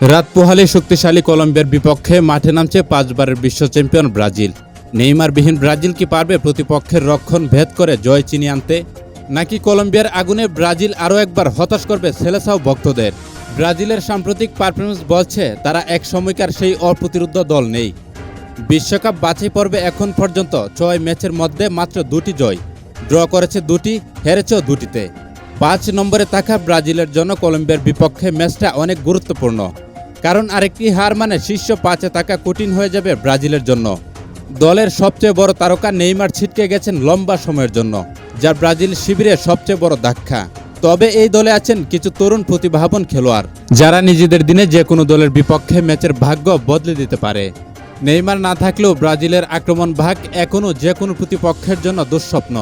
রাত পোহালে শক্তিশালী কলম্বিয়ার বিপক্ষে মাঠে নামছে পাঁচবারের বিশ্ব চ্যাম্পিয়ন ব্রাজিল। নেইমারবিহীন ব্রাজিল কি পারবে? প্রতিপক্ষের রক্ষণ ভেদ করে জয় চিনি আনতে। নাকি কলম্বিয়ার আগুনে ব্রাজিল আরও একবার হতাশ করবে সেলেসাও ভক্তদের? ব্রাজিলের সাম্প্রতিক পারফরমেন্স বলছে, তারা এক সময়কার সেই অপ্রতিরোধ দল নেই। বিশ্বকাপ বাছাই পর্বে এখন পর্যন্ত ছয় ম্যাচের মধ্যে মাত্র দুটি জয়। ড্র করেছে দুটি হেরেছেও দুটিতে। পাঁচ নম্বরে থাকা ব্রাজিলের জন্য কলম্বিয়ার বিপক্ষে ম্যাচটা অনেক গুরুত্বপূর্ণ। কারণ আরেকটি হার মানে শীর্ষ পাঁচে থাকা কঠিন হয়ে যাবে ব্রাজিলের জন্য। দলের সবচেয়ে বড় তারকা নেইমার ছিটকে গেছেন লম্বা সময়ের জন্য, যা ব্রাজিল শিবিরের সবচেয়ে বড় ধাক্কা। তবে এই দলে আছেন কিছু তরুণ প্রতিভাবান খেলোয়াড়, যারা নিজেদের দিনে যে কোনো দলের বিপক্ষে ম্যাচের ভাগ্য বদলে দিতে পারে। নেইমার না থাকলেও ব্রাজিলের আক্রমণ ভাগ এখনও যে কোনো প্রতিপক্ষের জন্য দুঃস্বপ্ন।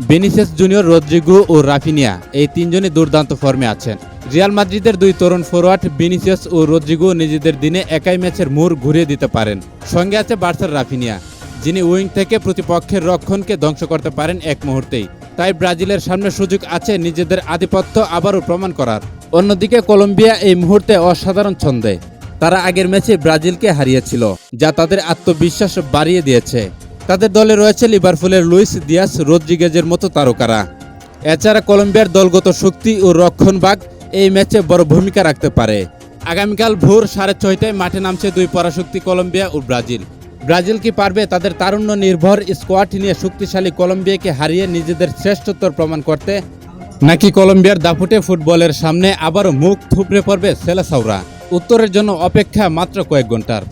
বেনিসেস জুনিয়র রদ্রিগো ও রাফিনিয়া এই তিনজনই দুর্দান্ত ফর্মে আছেন। রিয়াল মাদ্রিদের দুই তরুণ ফরোয়ার্ড বেনিসিয়াস ও রদ্রিগো নিজেদের দিনে একাই ম্যাচের মোড় ঘুরিয়ে দিতে পারেন। সঙ্গে আছে বার্সার রাফিনিয়া, যিনি উইং থেকে প্রতিপক্ষের রক্ষণকে ধ্বংস করতে পারেন এক মুহূর্তেই। তাই ব্রাজিলের সামনে সুযোগ আছে নিজেদের আধিপত্য আবারও প্রমাণ করার। অন্যদিকে কলম্বিয়া এই মুহূর্তে অসাধারণ ছন্দে। তারা আগের ম্যাচে ব্রাজিলকে হারিয়েছিল, যা তাদের আত্মবিশ্বাস বাড়িয়ে দিয়েছে। তাদের দলে রয়েছে লিভারপুলের লুইস দিয়াস, রদ্রিগেজের মতো তারকারা। এছাড়া কলম্বিয়ার দলগত শক্তি ও রক্ষণভাগ এই ম্যাচে বড় ভূমিকা রাখতে পারে। আগামীকাল ভোর সাড়ে ছয়টায় মাঠে নামছে দুই পরাশক্তি কলম্বিয়া ও ব্রাজিল। ব্রাজিল কি পারবে তাদের তারুণ্য নির্ভর স্কোয়াড নিয়ে শক্তিশালী কলম্বিয়াকে হারিয়ে নিজেদের শ্রেষ্ঠত্ব প্রমাণ করতে, নাকি কলম্বিয়ার দাপুটে ফুটবলের সামনে আবারও মুখ থুবড়ে পড়বে সেলেসাউরা? উত্তরের জন্য অপেক্ষা মাত্র কয়েক ঘণ্টার